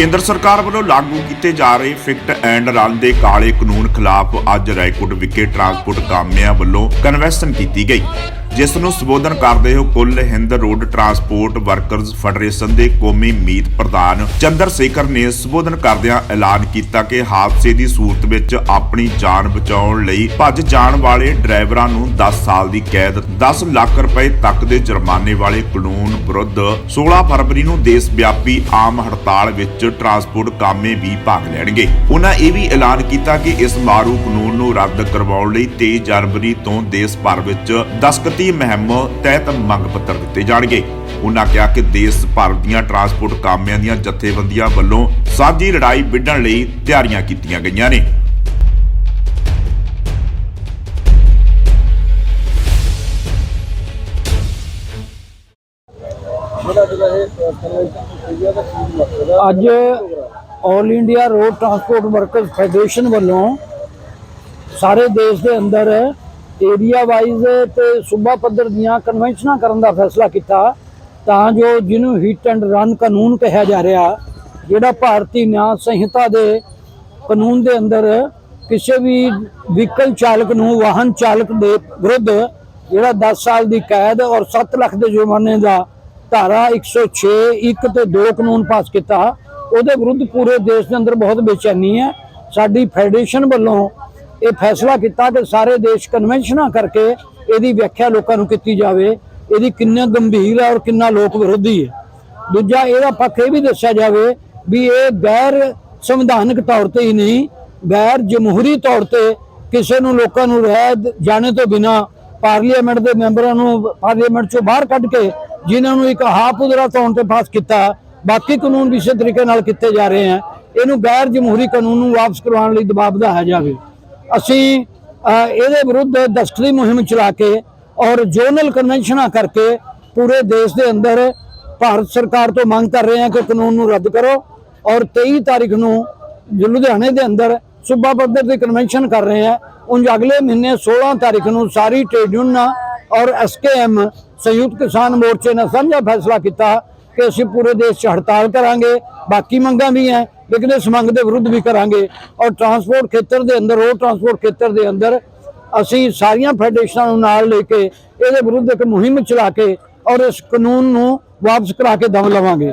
ਕੇਂਦਰ ਸਰਕਾਰ ਵੱਲੋਂ ਲਾਗੂ ਕੀਤੇ ਜਾ ਰਹੇ ਫਿਕਟ ਐਂਡ ਰਨ ਦੇ ਕਾਲੇ ਕਾਨੂੰਨ ਖਿਲਾਫ ਅੱਜ ਰਾਏਕੋਟ ਵਿਖੇ ਟਰਾਂਸਪੋਰਟ ਕਾਮਿਆਂ ਵੱਲੋਂ ਕਨਵੈਨਸ਼ਨ ਕੀਤੀ ਗਈ। ਜਿਸ ਨੂੰ ਸੰਬੋਧਨ ਕਰਦੇ ਹੋਏ ਕੁੱਲ Hind road transport workers federation ਦੇ ਕੌਮੀ ਮੀਤ ਪ੍ਰਧਾਨ ਚੰਦਰ ਸੇਖਰ ਨੇ ਸੰਬੋਧਨ ਕਰਦਿਆਂ ਐਲਾਨ ਕੀਤਾ ਕਿ ਹਾਦਸੇ ਦੀ ਸੂਰਤ ਵਿੱਚ ਆਪਣੀ ਜਾਨ ਬਚਾਉਣ ਲਈ ਭੱਜ ਜਾਣ ਵਾਲੇ ਡਰਾਈਵਰਾਂ ਨੂੰ 10 ਸਾਲ ਦੀ ਕੈਦ 10 ਲੱਖ ਰੁਪਏ ਤੱਕ ਦੇ ਜੁਰਮਾਨੇ ਵਾਲੇ ਕਾਨੂੰਨ ਵਿਰੁੱਧ 16 ਫਰਵਰੀ ਨੂੰ ਦੇਸ਼ ਵਿਆਪੀ ਆਮ ਹੜਤਾਲ ਵਿੱਚ ਟਰਾਂਸਪੋਰਟ ਕਾਮੇ ਵੀ ਭਾਗ ਲੈਣਗੇ। ਉਹਨਾਂ ਇਹ ਵੀ ਐਲਾਨ ਕੀਤਾ ਕਿ ਇਸ ਮਾਰੂ ਕਾਨੂੰਨ ਨੂੰ ਰੱਦ ਕਰਵਾਉਣ ਲਈ 23 ਜਨਵਰੀ ਤੋਂ ਦੇਸ਼ ਭਰ ਵਿੱਚ ਦਸਤਖਤੀ ਮੁਹਿੰਮ ਤਹਿਤ ਮੰਗ ਪੱਤਰ ਦਿੱਤੇ ਜਾਣਗੇ। ਉਹਨਾਂ ਕਿਹਾ ਕਿ ਦੇਸ਼ ਭਰ ਦੀਆਂ ਟਰਾਂਸਪੋਰਟ ਕਾਮਿਆਂ ਦੀਆਂ ਜਥੇਬੰਦੀਆਂ ਵੱਲੋਂ ਸਾਂਝੀ ਲੜਾਈ ਵਿੱਢਣ ਲਈ ਤਿਆਰੀਆਂ ਕੀਤੀਆਂ ਗਈਆਂ ਨੇ। ਅੱਜ all India road transport workers federation ਵੱਲੋਂ ਸਾਰੇ ਦੇਸ਼ ਦੇ ਅੰਦਰ ਏਰੀਆ ਵਾਈਜ਼ ਤੇ ਸੂਬਾ ਪੱਧਰ ਦੀਆਂ ਕਨਵੈਨਸ਼ਨਾਂ ਕਰਨ ਦਾ ਫੈਸਲਾ ਕੀਤਾ, ਤਾਂ ਜੋ ਜਿਹਨੂੰ ਹਿੱਟ ਐਂਡ ਰਨ ਕਾਨੂੰਨ ਕਿਹਾ ਜਾ ਰਿਹਾ, ਜਿਹੜਾ ਭਾਰਤੀ ਨਿਆਂ ਸੰਹਿਤਾ ਦੇ ਕਾਨੂੰਨ ਦੇ ਅੰਦਰ ਕਿਸੇ ਵੀ ਵਹੀਕਲ ਚਾਲਕ ਨੂੰ ਵਾਹਨ ਚਾਲਕ ਦੇ ਵਿਰੁੱਧ ਜਿਹੜਾ 10 ਸਾਲ ਦੀ ਕੈਦ ਔਰ 7 ਲੱਖ ਦੇ ਜੁਰਮਾਨੇ ਦਾ ਧਾਰਾ 106 1 ਤੇ 2 ਕਾਨੂੰਨ ਪਾਸ ਕੀਤਾ, ਉਹਦੇ ਵਿਰੁੱਧ ਪੂਰੇ ਦੇਸ਼ ਦੇ ਅੰਦਰ ਬਹੁਤ ਬੇਚੈਨੀ ਹੈ। ਸਾਡੀ ਫੈਡਰੇਸ਼ਨ ਵੱਲੋਂ ਇਹ ਫੈਸਲਾ ਕੀਤਾ ਕਿ ਸਾਰੇ ਦੇਸ਼ ਕਨਵੈਨਸ਼ਨਾਂ ਕਰਕੇ ਇਹਦੀ ਵਿਆਖਿਆ ਲੋਕਾਂ ਨੂੰ ਕੀਤੀ ਜਾਵੇ। ਇਹਦੀ ਕਿੰਨਾ ਗੰਭੀਰ ਹੈ ਔਰ ਕਿੰਨਾ ਲੋਕ ਵਿਰੋਧੀ ਹੈ। ਦੂਜਾ, ਇਹਦਾ ਪੱਖ ਇਹ ਵੀ ਦੱਸਿਆ ਜਾਵੇ ਵੀ ਇਹ ਗੈਰ ਸੰਵਿਧਾਨਕ ਤੌਰ ਤੇ ਹੀ ਨਹੀਂ, ਗੈਰ ਜਮਹੂਰੀ ਤੌਰ ਤੇ ਕਿਸੇ ਨੂੰ ਲੋਕਾਂ ਨੂੰ ਰਹਿ ਜਾਣੇ ਤੋਂ ਬਿਨਾ ਪਾਰਲੀਮੈਂਟ ਦੇ ਮੈਂਬਰਾਂ ਨੂੰ ਪਾਰਲੀਮੈਂਟ ਚੋਂ ਬਾਹਰ ਕੱਢ ਕੇ ਜਿਨ੍ਹਾਂ ਨੂੰ ਇੱਕ ਹਾਪੁਦਰਾ ਤੌਰ ਤੇ ਪਾਸ ਕੀਤਾ, ਬਾਕੀ ਕਾਨੂੰਨ ਵੀ ਇਸੇ ਤਰੀਕੇ ਨਾਲ ਕੀਤੇ ਜਾ ਰਹੇ ਹਨ ਇਹਨੂੰ ਗੈਰ ਜਮਹੂਰੀ ਕਾਨੂੰਨ ਨੂੰ ਵਾਪਸ ਕਰਵਾਉਣ ਲਈ ਦਬਾਅ ਵਧਾਇਆ ਜਾਵੇ। ਅਸੀਂ ਇਹਦੇ ਵਿਰੁੱਧ ਦਸਤਰੀ ਮੁਹਿੰਮ ਚਲਾ ਕੇ ਔਰ ਜ਼ੋਨਲ ਕਨਵੈਨਸ਼ਨਾਂ ਕਰਕੇ ਪੂਰੇ ਦੇਸ਼ ਦੇ ਅੰਦਰ ਭਾਰਤ ਸਰਕਾਰ ਤੋਂ ਮੰਗ ਕਰ ਰਹੇ ਹਾਂ ਕਿ ਕਾਨੂੰਨ ਨੂੰ ਰੱਦ ਕਰੋ ਔਰ 23 ਤਾਰੀਖ ਨੂੰ ਲੁਧਿਆਣੇ ਦੇ ਅੰਦਰ ਸੂਬਾ ਪੱਧਰ ਦੀ ਕਨਵੈਨਸ਼ਨ ਕਰ ਰਹੇ ਹਾਂ। ਉਂਝ ਅਗਲੇ ਮਹੀਨੇ 16 ਤਾਰੀਖ ਨੂੰ ਸਾਰੀ ਟ੍ਰੇਡ ਯੂਨੀਅਨਾਂ ਔਰ ਐਸਕੇਐਮ ਸੰਯੁਕਤ ਕਿਸਾਨ ਮੋਰਚੇ ਨੇ ਸਾਂਝਾ ਫੈਸਲਾ ਕੀਤਾ ਕਿ ਅਸੀਂ ਪੂਰੇ ਦੇਸ਼ 'ਚ ਹੜਤਾਲ ਕਰਾਂਗੇ। ਬਾਕੀ ਮੰਗਾਂ ਵੀ ਹੈ। ਲੇਕਿਨ ਇਸ ਮੰਗ ਦੇ ਵਿਰੁੱਧ ਵੀ ਕਰਾਂਗੇ ਔਰ ਟਰਾਂਸਪੋਰਟ ਖੇਤਰ ਦੇ ਅੰਦਰ, ਰੋਡ ਟਰਾਂਸਪੋਰਟ ਖੇਤਰ ਦੇ ਅੰਦਰ ਅਸੀਂ ਸਾਰੀਆਂ ਫੈਡਰੇਸ਼ਨਾਂ ਨੂੰ ਨਾਲ ਲੈ ਕੇ ਇਹਦੇ ਵਿਰੁੱਧ ਇੱਕ ਮੁਹਿੰਮ ਚਲਾ ਕੇ ਔਰ ਇਸ ਕਾਨੂੰਨ ਨੂੰ ਵਾਪਸ ਕਰਾ ਕੇ ਦਮ ਲਵਾਂਗੇ।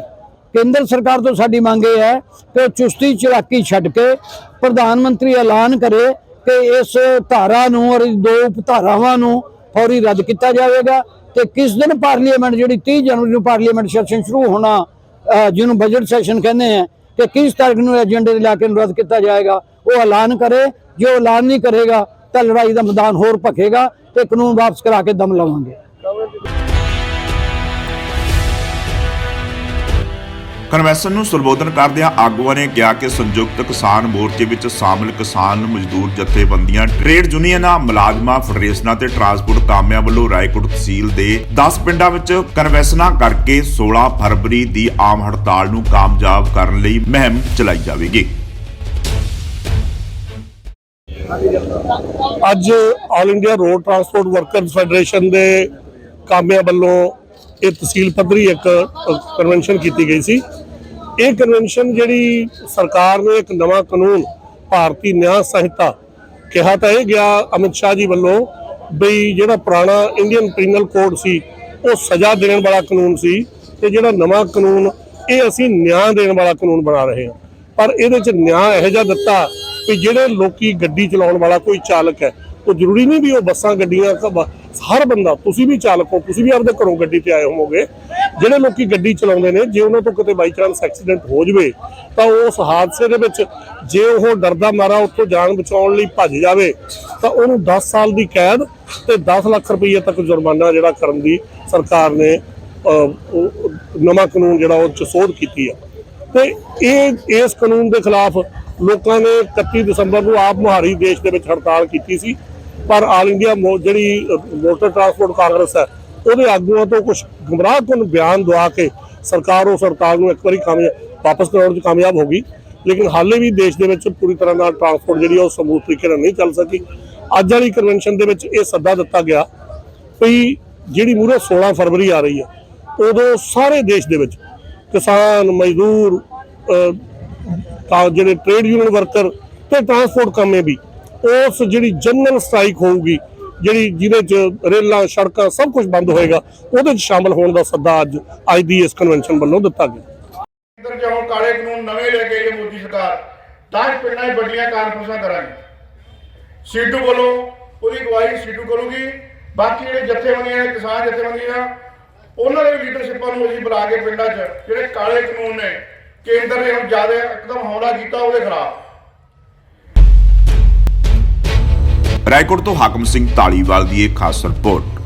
ਕੇਂਦਰ ਸਰਕਾਰ ਤੋਂ ਸਾਡੀ ਮੰਗ ਇਹ ਹੈ ਕਿ ਉਹ ਚੁਸਤੀ ਚਲਾਕੀ ਛੱਡ ਕੇ ਪ੍ਰਧਾਨ ਮੰਤਰੀ ਐਲਾਨ ਕਰੇ ਕਿ ਇਸ ਧਾਰਾ ਨੂੰ ਔਰ ਇਸ ਦੋ ਉਪ ਧਾਰਾਵਾਂ ਨੂੰ ਫੌਰੀ ਰੱਦ ਕੀਤਾ ਜਾਵੇਗਾ ਤੇ ਕਿਸ ਦਿਨ ਪਾਰਲੀਮੈਂਟ ਜਿਹੜੀ 30 ਜਨਵਰੀ ਨੂੰ ਪਾਰਲੀਮੈਂਟ ਸੈਸ਼ਨ ਸ਼ੁਰੂ ਹੋਣਾ ਜਿਹਨੂੰ ਬਜਟ ਸੈਸ਼ਨ ਕਹਿੰਦੇ ਆ ਕਿ ਕਿਸ ਤਾਰੀਖ ਨੂੰ ਏਜੰਡੇ ਦੇ ਇਲਾਕੇ ਨੂੰ ਰੱਦ ਕੀਤਾ ਜਾਏਗਾ, ਉਹ ਐਲਾਨ ਕਰੇ, ਜੇ ਉਹ ਐਲਾਨ ਨਹੀਂ ਕਰੇਗਾ ਤਾਂ ਲੜਾਈ ਦਾ ਮੈਦਾਨ ਹੋਰ ਭਖੇਗਾ ਤੇ ਕਾਨੂੰਨ ਵਾਪਸ ਕਰਾ ਕੇ ਦਮ ਲਵਾਂਗੇ। ਕਨਵੈਨਸ਼ਨ ਨੂੰ ਸੰਬੋਧਨ ਕਰਦਿਆਂ ਆਗੂਆਂ ਨੇ ਕਿਹਾ ਕਿ ਸੰਯੁਕਤ ਕਿਸਾਨ ਮੋਰਚੇ ਵਿੱਚ ਸ਼ਾਮਲ ਕਿਸਾਨ ਮਜ਼ਦੂਰ ਜਥੇਬੰਦੀਆਂ, ਟ੍ਰੇਡ ਯੂਨੀਅਨਾਂ, ਮੁਲਾਜ਼ਮਾਂ ਫੈਡਰੇਸ਼ਨਾਂ ਤੇ ਟਰਾਂਸਪੋਰਟ ਕਾਮਿਆਂ ਵੱਲੋਂ ਰਾਏਕੋਟ ਤਹਿਸੀਲ ਦੇ 10 ਪਿੰਡਾਂ ਵਿੱਚ ਕਨਵੈਨਸ਼ਨਾਂ ਕਰਕੇ 16 ਫਰਵਰੀ ਦੀ ਆਮ ਹੜਤਾਲ ਨੂੰ ਕਾਮਯਾਬ ਕਰਨ ਲਈ ਮੁਹਿੰਮ ਚਲਾਈ ਜਾਵੇਗੀ। ਅੱਜ all India road transport workers federation ਦੇ ਕਾਮਿਆਂ ਵੱਲੋਂ ਇਹ ਤਹਿਸੀਲ ਪੱਧਰੀ ਇੱਕ ਕਨਵੈਨਸ਼ਨ ਕੀਤੀ ਗਈ ਸੀ। ਇਹ ਕਨਵੈਨਸ਼ਨ ਜਿਹੜੀ ਸਰਕਾਰ ਨੇ ਇੱਕ ਨਵਾਂ ਕਾਨੂੰਨ, ਭਾਰਤੀ ਨਿਆਂ ਸੰਹਿਤਾ ਕਿਹਾ ਤਾਂ ਇਹ ਗਿਆ ਅਮਿਤ ਸ਼ਾਹ ਜੀ ਵੱਲੋਂ ਬਈ ਜਿਹੜਾ ਪੁਰਾਣਾ ਇੰਡੀਅਨ ਪੀਨਲ ਕੋਡ ਸੀ, ਉਹ ਸਜ਼ਾ ਦੇਣ ਵਾਲਾ ਕਾਨੂੰਨ ਸੀ ਤੇ ਜਿਹੜਾ ਨਵਾਂ ਕਾਨੂੰਨ, ਇਹ ਅਸੀਂ ਨਿਆਂ ਦੇਣ ਵਾਲਾ ਕਾਨੂੰਨ ਬਣਾ ਰਹੇ ਹਾਂ। ਪਰ ਇਹਦੇ ਚ ਨਿਆਂ ਇਹੋ ਜਿਹਾ ਦਿੱਤਾ ਕਿ ਜਿਹੜੇ ਲੋਕੀ ਗੱਡੀ ਚਲਾਉਣ ਵਾਲਾ ਕੋਈ ਚਾਲਕ ਹੈ, ਉਹ ਜ਼ਰੂਰੀ ਨਹੀਂ ਵੀ ਉਹ ਬੱਸਾਂ, ਗੱਡੀਆਂ ਹਰ ਬੰਦਾ, ਤੁਸੀਂ ਵੀ ਚਾਲਕ ਹੋ, ਤੁਸੀਂ ਵੀ ਆਪਦੇ ਘਰੋਂ ਗੱਡੀ ਤੇ ਆਏ ਹੋਵੋਗੇ, ਜਿਹੜੇ ਲੋਕੀ ਗੱਡੀ ਚਲਾਉਂਦੇ ਨੇ, ਜੇ ਉਹਨਾਂ ਤੋਂ ਕਿਤੇ ਬਾਈ ਚਾਂਸ ਐਕਸੀਡੈਂਟ ਹੋ ਜਵੇ, ਤਾਂ ਉਸ ਹਾਦਸੇ ਦੇ ਵਿੱਚ ਜੇ ਉਹ ਡਰਦਾ ਮਾਰਾ ਉੱਥੋਂ ਜਾਨ ਬਚਾਉਣ ਲਈ ਭੱਜ ਜਾਵੇ, ਤਾਂ ਉਹਨੂੰ 10 ਸਾਲ ਦੀ ਕੈਦ ਤੇ 10 ਲੱਖ ਰੁਪਏ ਤੱਕ ਜੁਰਮਾਨਾ ਜਿਹੜਾ ਕਰਨ ਦੀ ਸਰਕਾਰ ਨੇ ਨਵਾਂ ਕਾਨੂੰਨ ਜਿਹੜਾ ਉਹ ਚ ਸੋਧ ਕੀਤੀ ਆ। ਤੇ ਇਹ, ਇਸ ਕਾਨੂੰਨ ਦੇ ਖਿਲਾਫ ਲੋਕਾਂ ਨੇ 31 ਦਸੰਬਰ ਨੂੰ ਆਪ ਮੁਹਾਰੀ ਦੇਸ਼ ਦੇ ਵਿੱਚ ਹੜਤਾਲ ਕੀਤੀ ਸੀ। ਪਰ ਆਲ ਇੰਡੀਆ ਮੋ- ਜਿਹੜੀ ਮੋਟਰ ਟਰਾਂਸਪੋਰਟ ਕਾਂਗਰਸ ਹੈ, ਉਹਦੇ ਆਗੂਆਂ ਤੋਂ ਕੁਝ ਗੁੰਮਰਾਹਕੁਨ ਬਿਆਨ ਦਵਾ ਕੇ ਸਰਕਾਰ ਉਹ ਸਰਕਾਰ ਨੂੰ ਇੱਕ ਵਾਰੀ ਕਾਮਯਾਬ, ਵਾਪਸ ਕਰਾਉਣ 'ਚ ਕਾਮਯਾਬ ਹੋ ਗਈ। ਲੇਕਿਨ ਹਾਲੇ ਵੀ ਦੇਸ਼ ਦੇ ਵਿੱਚ ਪੂਰੀ ਤਰ੍ਹਾਂ ਨਾਲ ਟਰਾਂਸਪੋਰਟ ਜਿਹੜੀ ਆ ਉਹ ਸਮੂਹ ਤਰੀਕੇ ਨਾਲ ਨਹੀਂ ਚੱਲ ਸਕੀ। ਅੱਜ ਵਾਲੀ ਕਨਵੈਨਸ਼ਨ ਦੇ ਵਿੱਚ ਇਹ ਸੱਦਾ ਦਿੱਤਾ ਗਿਆ ਵੀ ਜਿਹੜੀ ਮੂਰੇ 16 ਫਰਵਰੀ ਆ ਰਹੀ ਹੈ ਉਦੋਂ ਸਾਰੇ ਦੇਸ਼ ਦੇ ਵਿੱਚ ਕਿਸਾਨ, ਮਜ਼ਦੂਰ ਜਿਹੜੇ ਟ੍ਰੇਡ ਯੂਨੀਅਨ ਵਰਕਰ ਤੇ ਟਰਾਂਸਪੋਰਟ ਕੰਮੇ ਵੀ ਉਸ ਜਿਹੜੀ ਜਨਰਲ ਸਟ੍ਰਾਈਕ ਹੋਊਗੀ, ਜਿਹੜੀ ਜਿਹਦੇ ਚ ਰੇਲਾਂ, ਸੜਕਾਂ ਸਭ ਕੁਝ ਬੰਦ ਹੋਏਗਾ, ਉਹਦੇ ਚ ਸ਼ਾਮਲ ਹੋਣ ਦਾ ਸੱਦਾ ਅੱਜ ਅੱਜ ਦੀ ਇਸ ਕਨਵੈਨਸ਼ਨ ਵੱਲੋਂ ਦਿੱਤਾ ਗਿਆ। ਅੰਦਰ ਜਾਓ ਕਾਲੇ ਕਾਨੂੰਨ ਨਵੇਂ ਲੈ ਕੇ ਆਈ ਮੋਦੀ ਸਰਕਾਰ। ਤਾਂ ਪਿੰਡਾਂ 'ਚ ਵੱਡੀਆਂ ਕਾਨਫਰੰਸਾਂ ਕਰਾਂਗੇ। ਸੀਟੂ ਵੱਲੋਂ ਉਹਦੀ ਅਗਵਾਈ ਸੀਟੂ ਕਰੂਗੀ। ਬਾਕੀ ਜਿਹੜੇ ਜਥੇਬੰਦੀਆਂ ਨੇ, ਕਿਸਾਨ ਜਥੇਬੰਦੀਆਂ, ਉਹਨਾਂ ਦੇ ਲੀਡਰਸ਼ਿਪਾਂ ਨੂੰ ਅਸੀਂ ਬੁਲਾ ਕੇ ਪਿੰਡਾਂ 'ਚ, ਜਿਹੜੇ ਕਾਲੇ ਕਾਨੂੰਨ ਨੇ, ਕੇਂਦਰ ਨੇ ਹੁਣ ਜ਼ਿਆਦਾ ਇੱਕਦਮ ਹਮਲਾ ਕੀਤਾ, ਉਹਦੇ ਖਿਲਾਫ। ਰਾਏਕੋਟ ਤੋਂ ਹਾਕਮ ਸਿੰਘ ਢਾਲੀਵਾਲ ਦੀ ਇੱਕ ਖਾਸ ਰਿਪੋਰਟ।